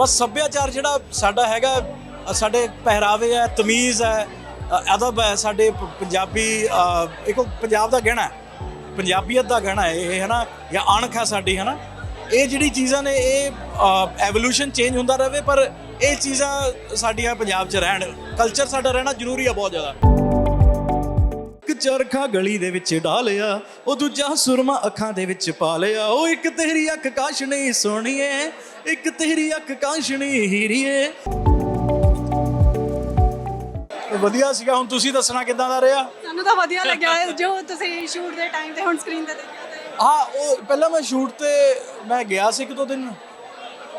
ਬਸ ਸੱਭਿਆਚਾਰ ਜਿਹੜਾ ਸਾਡਾ ਹੈਗਾ ਸਾਡੇ ਪਹਿਰਾਵੇ ਹੈ ਤਮੀਜ਼ ਹੈ ਅਦਬ ਹੈ ਸਾਡੇ ਪੰਜਾਬੀ ਅ, ਇੱਕ ਪੰਜਾਬ ਦਾ ਗਹਿਣਾ ਹੈ ਪੰਜਾਬੀਅਤ ਦਾ ਗਹਿਣਾ ਹੈ ਇਹ ਹੈ ਨਾ ਜਾਂ ਅਣਖ ਹੈ ਸਾਡੀ ਹੈ ਨਾ ਇਹ ਜਿਹੜੀ ਚੀਜ਼ਾਂ ਨੇ ਇਹ ਐਵੋਲੂਸ਼ਨ ਚੇਂਜ ਹੁੰਦਾ ਰਹੇ ਪਰ ਇਹ ਚੀਜ਼ਾਂ ਸਾਡੀਆਂ ਪੰਜਾਬ 'ਚ ਰਹਿਣ ਕਲਚਰ ਸਾਡਾ ਰਹਿਣਾ ਜ਼ਰੂਰੀ ਆ ਬਹੁਤ ਜ਼ਿਆਦਾ। ਚਰਖਾ ਗਲੀ ਦੇ ਵਿੱਚ ਡਾਲਿਆ ਉਹ ਦੂਜਾ ਸੁਰਮਾ ਅੱਖਾਂ ਦੇ ਵਿੱਚ ਪਾ ਲਿਆ। ਉਹ ਇੱਕ ਤੇਰੀ ਅੱਖ ਕਾਸ਼ਣੀ ਸੋਹਣੀਏ ਇੱਕ ਤੇਰੀ ਅੱਖ ਕਾਸ਼ਣੀ ਹੀਰੀਏ। ਵਧੀਆ ਸੀਗਾ ਹੁਣ ਤੁਸੀਂ ਦੱਸਣਾ ਕਿਦਾਂ ਦਾ ਰਿਹਾ? ਸਾਨੂੰ ਤਾਂ ਵਧੀਆ ਲੱਗਿਆ ਜੋ ਤੁਸੀਂ ਸ਼ੂਟ ਦੇ ਟਾਈਮ ਤੇ ਹੁਣ ਸਕਰੀਨ ਤੇ ਦੇਖਿਆ ਤੇ। ਹਾਂ ਉਹ ਪਹਿਲਾਂ ਮੈਂ ਸ਼ੂਟ ਤੇ ਮੈਂ ਗਿਆ ਸੀ ਇੱਕ ਦੋ ਦਿਨ।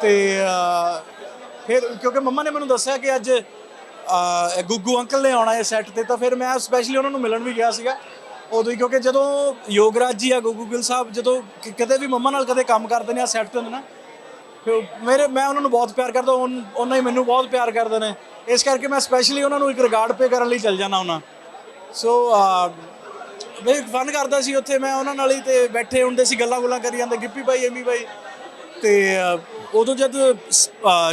ਤੇ ਫਿਰ ਕਿਉਂਕਿ ਮੰਮਾ ਨੇ ਮੈਨੂੰ ਦੱਸਿਆ ਕਿ ਅੱਜ ਗੁੱਗੂ ਅੰਕਲ ਨੇ ਆਉਣਾ ਹੈ ਸੈੱਟ ਤੇ ਤਾਂ ਫਿਰ ਮੈਂ ਸਪੈਸ਼ਲੀ ਉਹਨਾਂ ਨੂੰ ਮਿਲਣ ਵੀ ਗਿਆ ਸੀਗਾ। ਉਦੋਂ ਹੀ ਕਿਉਂਕਿ ਜਦੋਂ ਯੋਗਰਾਜ ਜੀ ਆ, ਗੁੱਗੂ ਗਿੱਲ ਸਾਹਿਬ, ਜਦੋਂ ਕਿ- ਕਦੇ ਵੀ ਮੰਮਾ ਨਾਲ ਕਦੇ ਕੰਮ ਕਰਦੇ ਨੇ ਆ ਸੈੱਟ ਤੇ ਹੁੰਦੇ ਨਾ, ਫਿਰ ਮੇਰੇ, ਮੈਂ ਉਹਨਾਂ ਨੂੰ ਬਹੁਤ ਪਿਆਰ ਕਰਦਾ, ਉਨ- ਉਹਨਾਂ ਹੀ ਮੈਨੂੰ ਬਹੁਤ ਪਿਆਰ ਕਰਦੇ ਨੇ। ਇਸ ਕਰਕੇ ਮੈਂ ਸਪੈਸ਼ਲੀ ਉਹਨਾਂ ਨੂੰ ਇੱਕ ਰਿਗਾਰਡ ਪੇ ਕਰਨ ਲਈ ਚੱਲ ਜਾਣਾ ਉਹਨਾਂ ਸੋ ਮੈਂ ਫਨ ਕਰਦਾ ਸੀ ਉੱਥੇ, ਮੈਂ ਉਹਨਾਂ ਨਾਲ ਹੀ ਤੇ ਬੈਠੇ ਹੁੰਦੇ ਸੀ, ਗੱਲਾਂ ਗੁੱਲਾਂ ਕਰੀ ਜਾਂਦੇ, ਗਿੱਪੀ ਭਾਈ, ਐਮੀ ਭਾਈ। ਤੇ ਉਦੋਂ ਜਦ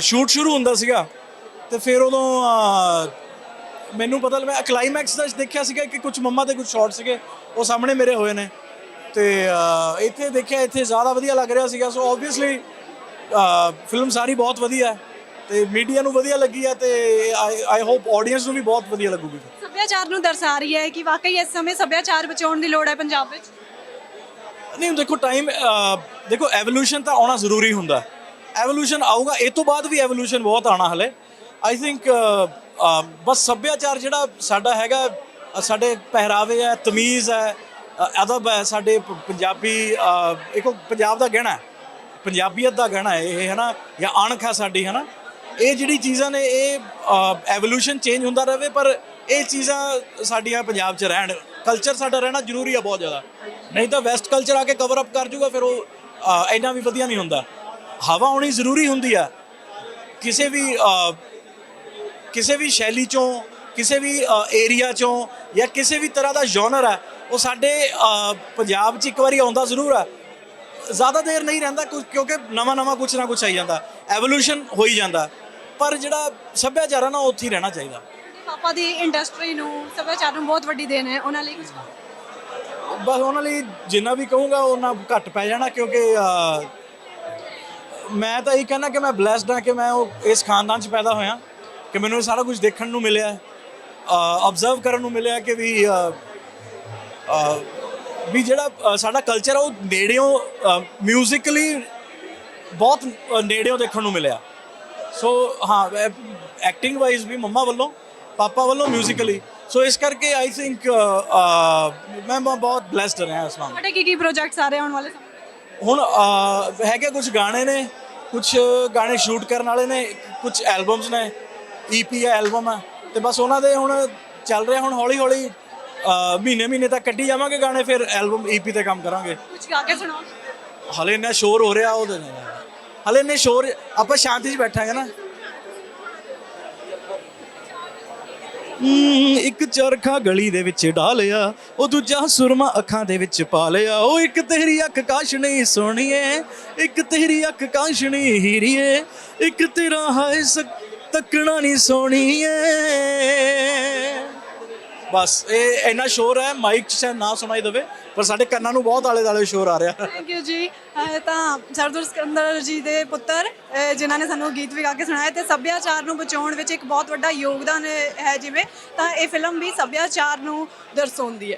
ਸ਼ੂਟ ਸ਼ੁਰੂ ਹੁੰਦਾ ਸੀਗਾ ਤੇ ਫਿਰ ਉਦੋਂ ਮੈਨੂੰ ਪਤਾ ਲੱਗਾ ਕਲਾਈਮੈਕਸ ਦਾ ਦੇਖਿਆ ਸੀਗਾ ਕਿ ਕੁਝ ਮੰਮਾ ਦੇ ਕੁਝ ਸ਼ਾਟ ਸੀਗੇ ਉਹ ਸਾਹਮਣੇ ਮੇਰੇ ਹੋਏ ਨੇ। ਤੇ ਇੱਥੇ ਦੇਖਿਆ ਇੱਥੇ ਜ਼ਿਆਦਾ ਵਧੀਆ ਲੱਗ ਰਿਹਾ ਸੀਗਾ। ਸੋ ਆਬਵੀਅਸਲੀ ਫਿਲਮ ਸਾਰੀ ਬਹੁਤ ਵਧੀਆ ਹੈ ਤੇ ਮੀਡੀਆ ਨੂੰ ਵਧੀਆ ਲੱਗੀ ਹੈ ਤੇ ਆਈ ਹੋਪ ਆਡੀਅנס ਨੂੰ ਵੀ ਬਹੁਤ ਵਧੀਆ ਲੱਗੂਗੀ। ਸੱਭਿਆਚਾਰ ਨੂੰ ਦਰਸਾ ਰਹੀ ਹੈ ਕਿ ਵਾਕਈ ਇਸ ਸਮੇਂ ਸੱਭਿਆਚਾਰ ਬਚਾਉਣ ਦੀ ਲੋੜ ਹੈ ਪੰਜਾਬ ਵਿੱਚ? ਨਹੀਂ ਦੇਖੋ ਟਾਈਮ ਦੇਖੋ ਐਵੋਲੂਸ਼ਨ ਤਾਂ ਆਉਣਾ ਜ਼ਰੂਰੀ ਹੁੰਦਾ। ਐਵੋਲੂਸ਼ਨ ਆਊਗਾ ਇਹ ਤੋਂ ਬਾਅਦ ਵੀ ਐਵੋਲੂਸ਼ਨ ਬਹੁਤ ਆਣਾ ਹਲੇ। ਆਈ ਥਿੰਕ uh, um, ਬਸ ਸੱਭਿਆਚਾਰ ਜਿਹੜਾ ਸਾਡਾ ਹੈਗਾ ਸਾਡੇ ਪਹਿਰਾਵੇ ਹੈ ਤਮੀਜ਼ ਹੈ ਅਦਬ ਹੈ ਸਾਡੇ ਪੰਜਾਬੀ ਅ, ਇੱਕ ਪੰਜਾਬ ਦਾ ਗਹਿਣਾ ਹੈ ਪੰਜਾਬੀਅਤ ਦਾ ਗਹਿਣਾ ਹੈ ਇਹ ਹੈ ਨਾ ਜਾਂ ਅਣਖ ਹੈ ਸਾਡੀ ਹੈ ਨਾ ਇਹ ਜਿਹੜੀ ਚੀਜ਼ਾਂ ਨੇ ਇਹ ਐਵੋਲੂਸ਼ਨ ਚੇਂਜ ਹੁੰਦਾ ਰਹੇ ਪਰ ਇਹ ਚੀਜ਼ਾਂ ਸਾਡੀਆਂ ਪੰਜਾਬ 'ਚ ਰਹਿਣ ਕਲਚਰ ਸਾਡਾ ਰਹਿਣਾ ਜ਼ਰੂਰੀ ਆ ਬਹੁਤ ਜ਼ਿਆਦਾ। ਨਹੀਂ ਤਾਂ ਵੈਸਟ ਕਲਚਰ ਆ ਕੇ ਕਵਰ ਅਪ ਕਰ ਜੂਗਾ ਫਿਰ ਉਹ ਇੰਨਾ ਵੀ ਵਧੀਆ ਨਹੀਂ ਹੁੰਦਾ। ਹਵਾ ਹੋਣੀ ਜ਼ਰੂਰੀ ਹੁੰਦੀ ਆ। ਕਿਸੇ ਵੀ ਕਿਸੇ ਵੀ ਸ਼ੈਲੀ ਚੋਂ ਕਿਸੇ ਵੀ ਏਰੀਆ ਚੋਂ ਜਾਂ ਕਿਸੇ ਵੀ ਤਰ੍ਹਾਂ ਦਾ ਜਨਰ ਹੈ ਉਹ ਸਾਡੇ ਪੰਜਾਬ 'ਚ ਇੱਕ ਵਾਰੀ ਆਉਂਦਾ ਜ਼ਰੂਰ ਆ ਜ਼ਿਆਦਾ ਦੇਰ ਨਹੀਂ ਰਹਿੰਦਾ ਕਿਉਂਕਿ ਨਵਾਂ ਨਵਾਂ ਕੁਝ ਨਾ ਕੁਝ ਆਈ ਜਾਂਦਾ। ਐਵੋਲੂਸ਼ਨ ਹੋਈ ਜਾਂਦਾ। ਪਰ ਜਿਹੜਾ ਸੱਭਿਆਚਾਰ ਆ ਨਾ ਉਹ ਉੱਥੇ ਹੀ ਰਹਿਣਾ ਚਾਹੀਦਾ। ਪਾਪਾ ਦੀ ਇੰਡਸਟਰੀ ਨੂੰ ਸੱਭਿਆਚਾਰ ਨੂੰ ਬਹੁਤ ਵੱਡੀ ਦੇਣ ਹੈ ਉਹਨਾਂ ਲਈ ਕੁਝ। ਬਸ ਉਹਨਾਂ ਲਈ ਜਿੰਨਾ ਵੀ ਕਹੂੰਗਾ ਉਹਨਾਂ ਘੱਟ ਪੈ ਜਾਣਾ ਕਿਉਂਕਿ ਮੈਂ ਤਾਂ ਇਹ ਕਹਿਣਾ ਕਿ ਮੈਂ ਬlesed ਹਾਂ ਕਿ ਮੈਂ ਉਹ ਇਸ ਖਾਨਦਾਨ 'ਚ ਪੈਦਾ ਹੋਇਆ। ਕਿ ਮੈਨੂੰ ਸਾਰਾ ਕੁਝ ਦੇਖਣ ਨੂੰ ਮਿਲਿਆ ਆਬਜ਼ਰਵ ਕਰਨ ਨੂੰ ਮਿਲਿਆ ਕਿ ਵੀ ਵੀ ਜਿਹੜਾ ਸਾਡਾ ਕਲਚਰ ਆ ਉਹ ਨੇੜਿਓਂ ਮਿਊਜ਼ਿਕਲੀ ਬਹੁਤ ਨੇੜਿਓਂ ਦੇਖਣ ਨੂੰ ਮਿਲਿਆ। ਸੋ ਹਾਂ ਐਕਟਿੰਗ ਵਾਈਜ਼ ਵੀ ਮੰਮਾ ਵੱਲੋਂ ਪਾਪਾ ਵੱਲੋਂ ਮਿਊਜ਼ੀਕਲੀ ਸੋ ਇਸ ਕਰਕੇ ਆਈ ਥਿੰਕ ਮੈਂ ਬਹੁਤ ਬlesed ਰਿਹਾ ਇਸ ਮਾਮਲੇ ਤੁਹਾਡੇ ਕੀ ਕੀ ਪ੍ਰੋਜੈਕਟਸ ਆ ਰਹੇ ਆਉਣ ਵਾਲੇ? ਹੁਣ ਹੈਗੇ ਕੁਝ ਗਾਣੇ ਨੇ ਕੁਝ ਗਾਣੇ ਸ਼ੂਟ ਕਰਨ ਵਾਲੇ ਨੇ ਕੁਝ ਐਲਬਮਸ ਨੇ। ਈਪੀ ਹੈ ਐਲਬਮ ਹੈ ਤੇ ਬਸ ਉਹਨਾਂ ਦੇ ਹੁਣ ਚੱਲ ਰਿਹਾ ਹੁਣ ਹੌਲੀ ਹੌਲੀ ਮਹੀਨੇ ਮਹੀਨੇ ਤੱਕ ਕੱਢੀ ਜਾਵਾਂਗੇ ਗਾਣੇ ਫਿਰ ਐਲਬਮ ਈਪੀ ਤੇ ਕੰਮ ਕਰਾਂਗੇ। ਕੁਝ ਗਾ ਕੇ ਸੁਣਾਓ। ਹਲੇ ਇੰਨਾ ਸ਼ੋਰ ਹੋ ਰਿਹਾ ਉਹਦੇ ਨਾਲ। ਹਲੇ ਇੰਨੇ ਸ਼ੋਰ ਆਪਾਂ ਸ਼ਾਂਤੀ 'ਚ ਬੈਠਾਂਗੇ ਨਾ। ਇੱਕ ਚਰਖਾ ਗਲੀ ਦੇ ਵਿੱਚ ਡਾਲਿਆ ਉਹ ਦੂਜਾ ਸੁਰਮਾ ਅੱਖਾਂ ਦੇ ਵਿੱਚ ਪਾ ਲਿਆ ਉਹ ਇੱਕ ਤੇਰੀ ਅੱਖ ਕਾਸ਼ਣੀ ਸੋਹਣੀਏ ਇੱਕ ਤੇਰੀ ਅੱਖ ਕਾਸ਼ਣੀ ਹੀਰੀਏ ਇੱਕ ਤੇਰਾ ਹਾਏ ਸਕ- ਤੱਕਣਾ ਨਹੀਂ ਸੋਹਣੀਏ ਬਸ, ਇਹ ਇੰਨਾ ਸ਼ੋਰ ਹੈ ਮਾਈਕ 'ਚ ਸ਼ਾਇਦ ਨਾ ਸੁਣਾਈ ਦੇਵੇ, ਪਰ ਸਾਡੇ ਕੰਨਾਂ ਨੂੰ ਬਹੁਤ ਆਲੇ ਦਾਲੇ ਸ਼ੋਰ ਆ ਰਿਹਾ। ਥੈਂਕ ਯੂ ਜੀ। ਅਹ ਤਾਂ ਸਰਦੂਰ ਸਿਕੰਦਰ ਜੀ ਦੇ ਪੁੱਤਰ, ਅਹ ਜਿਨ੍ਹਾਂ ਨੇ ਸਾਨੂੰ ਗੀਤ ਵੀ ਗਾ ਕੇ ਸੁਣਾਇਆ। ਤੇ ਸੱਭਿਆਚਾਰ ਨੂੰ ਬਚਾਉਣ ਵਿੱਚ ਇੱਕ ਬਹੁਤ ਵੱਡਾ ਯੋਗਦਾਨ ਹੈ, ਜਿਵੇਂ ਤਾਂ ਇਹ ਫਿਲਮ ਵੀ ਸੱਭਿਆਚਾਰ ਨੂੰ ਦਰਸਾਉਂਦੀ ਹੈ।